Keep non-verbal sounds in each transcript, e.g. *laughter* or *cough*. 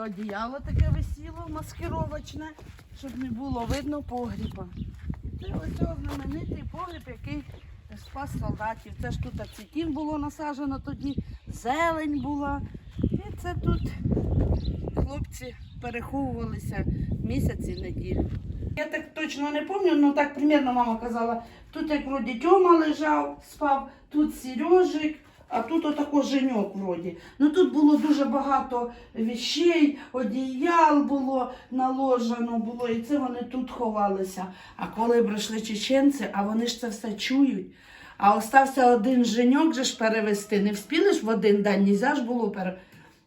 Одіяло таке висіло маскировочне, щоб не було видно погріба. І це ось знаменитий погріб, який спас солдатів. Це ж тут цвітів було насаджено тоді, зелень була. І це тут хлопці переховувалися місяці неділю. Я так точно не пам'ятаю, але так примірно мама казала, тут як вроді Тьома лежав, спав, тут Сережик, а тут отако женьок вроді. Ну тут було дуже багато вещей, одіял було наложено було, і це вони тут ховалися. А коли прийшли чеченці, а вони ж це все чують. А остався один женьок же ж перевести. Не вспіли ж в один день, нельзя ж було пере...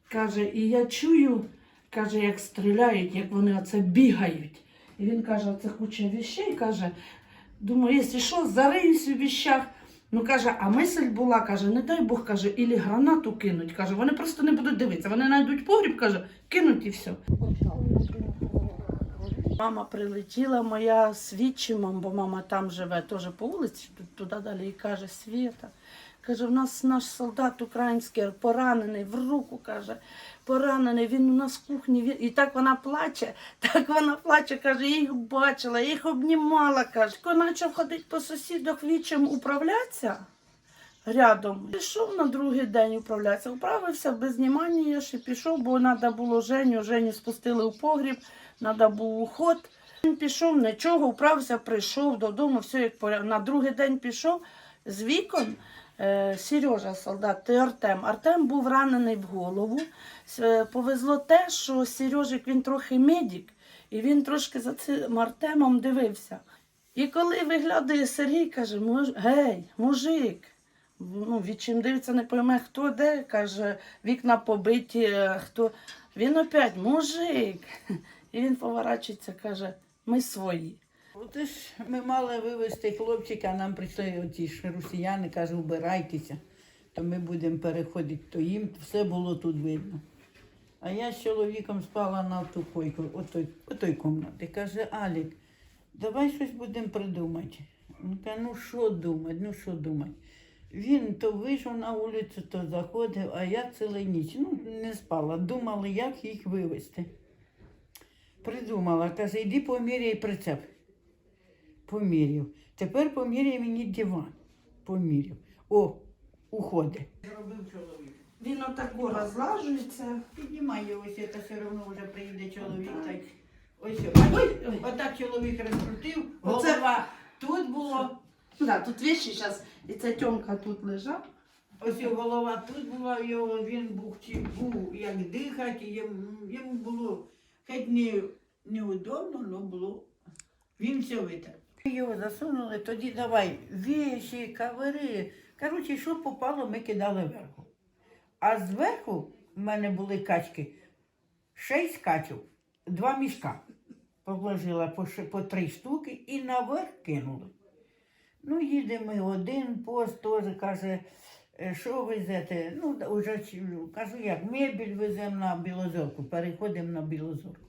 Каже, і я чую, каже, як стріляють, як вони оце бігають. І він каже, це куча вещей, каже, думаю, якщо що, зариюсь у вещах. Ну каже, а мисль була, каже, не дай Бог, каже, ілі гранату кинуть. Каже, вони просто не будуть дивитися. Вони знайдуть погріб, каже, кинуть і все. Мама прилетіла моя з бо мама там живе, теж по вулиці, туди далі, і каже, Свєта. Каже, в нас наш солдат український поранений в руку, каже, поранений, він у нас в кухні. Він... І так вона плаче, *laughs* так вона плаче, каже, я їх бачила, їх обнімала, каже. Коли почав ходити по сусідах вічим управлятися рядом, пішов на другий день управлятися, управився без знімання і пішов, бо треба було Женю, Женю спустили у погріб, треба був уход. Він пішов, нічого, управився, прийшов додому, все як порядок. На другий день пішов з вікон. Е, Сережа солдат, ти Артем. Артем був ранений в голову. Е, Повезло те, що Сережик він трохи медик, і він трошки за цим Артемом дивився. І коли виглядає Сергій, каже, «Муж- гей, мужик. Ну, від чим дивиться, не пойме, хто де, каже, вікна побиті, е, хто. Він опять мужик. *laughs* І він поворачується, каже, ми свої. От ж ми мали вивезти хлопчика, а нам прийшли оці ж росіяни, каже, убирайтеся, то ми будемо переходити, то їм все було тут видно. А я з чоловіком спала на ту койку, отой, отой кімнаті. Каже, Алік, давай щось будемо придумати. Ну, та ну що думати, ну що думати. Він то вийшов на вулицю, то заходив, а я цілу ніч ну, не спала. Думала, як їх вивезти. Придумала, каже, йди поміряй прицеп. Поміряв. Тепер поміряй мені диван. Поміряв. О, уходить. Чоловік. Він отако розлажується. Піднімай його, ось це все одно вже приїде чоловік. Отак. Так. Ось, Ой, ой. отак чоловік розкрутив, Оце- голова тут було, Да, тут вещи зараз, і ця тьомка тут лежав. ось його голова тут була, його, він був, чи був як дихати, йому, йому було геть не, неудобно, але було. Він все витер. Його засунули, тоді давай віші, кавери. Коротше, що попало, ми кидали вверху. А зверху в мене були качки, шість качок, два мішка. Положила по, по три штуки і наверх кинули. Ну, їдемо один пост теж каже, «Е, що везете? Ну, уже чи- кажу, як, мебіль веземо на Білозорку, переходимо на Білозорку.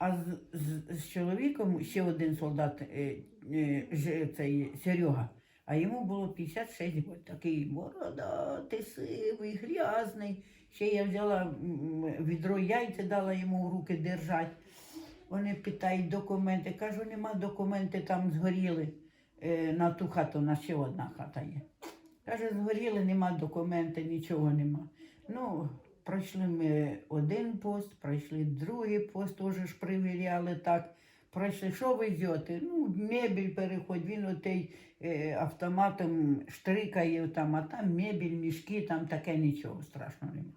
А з, з, з чоловіком ще один солдат, е, е, цей Серега, а йому було 56 років. Такий бородатий, сивий, грязний. Ще я взяла відро яйця, дала йому в руки держати. Вони питають документи. Кажу, нема документи, там згоріли е, на ту хату, у нас ще одна хата є. Каже, згоріли, нема документи, нічого нема. Ну, пройшли ми один пост, пройшли другий пост, теж ж перевіряли так. Пройшли, що ви йдете? Ну, мебель переходь, він отей е, автоматом штрикає там, а там мебель, мішки, там таке нічого страшного нема.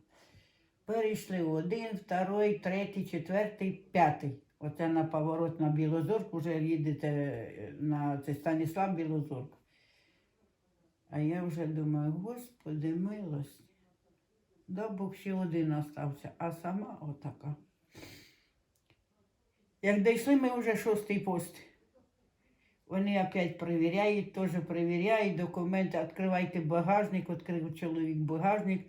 Перейшли один, второй, третій, четвертий, п'ятий. Оце на поворот на Білозорку, вже їдете е, на це Станіслав Білозорку. А я вже думаю, господи, милость. Да Бог ще один остався, а сама отака. Як дійшли ми вже шостий пост, вони опять перевіряють, теж перевіряють документи, відкривайте багажник, відкрив чоловік багажник,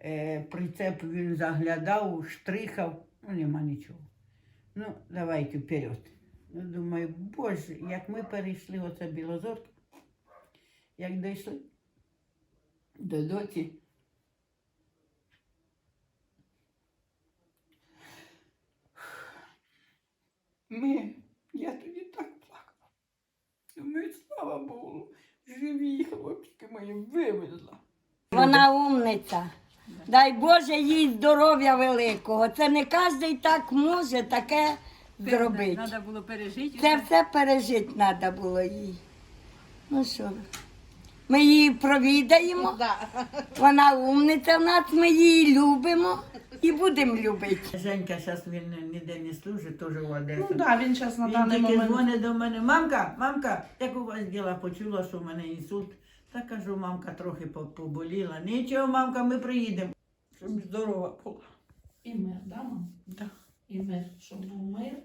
е, прицеп він заглядав, штрихав, ну нема нічого. Ну, давайте вперед. Ну, думаю, боже, як ми перейшли оце Білозорку, як дійшли до доті, Ми, я тоді так плакала. Думаю, слава Богу, живі хлопчики мої вивезла. Вона умниця. Дай Боже їй здоров'я великого. Це не кожен так може таке зробити. Треба було пережити. Це все пережити треба було їй. Ну що, ми її провідаємо. Вона умниця в нас, ми її любимо і будемо любити. Женька зараз він ніде не служить, теж у Одесі. Ну так, да, він зараз на Він даний тільки момент. дзвонить до мене. Мамка, мамка, як у вас діла? Почула, що в мене інсульт. Та кажу, мамка трохи по- поболіла. Нічого, мамка, ми приїдемо. Щоб здорова була. І мир, да, мам? Да. І мир, щоб був мир.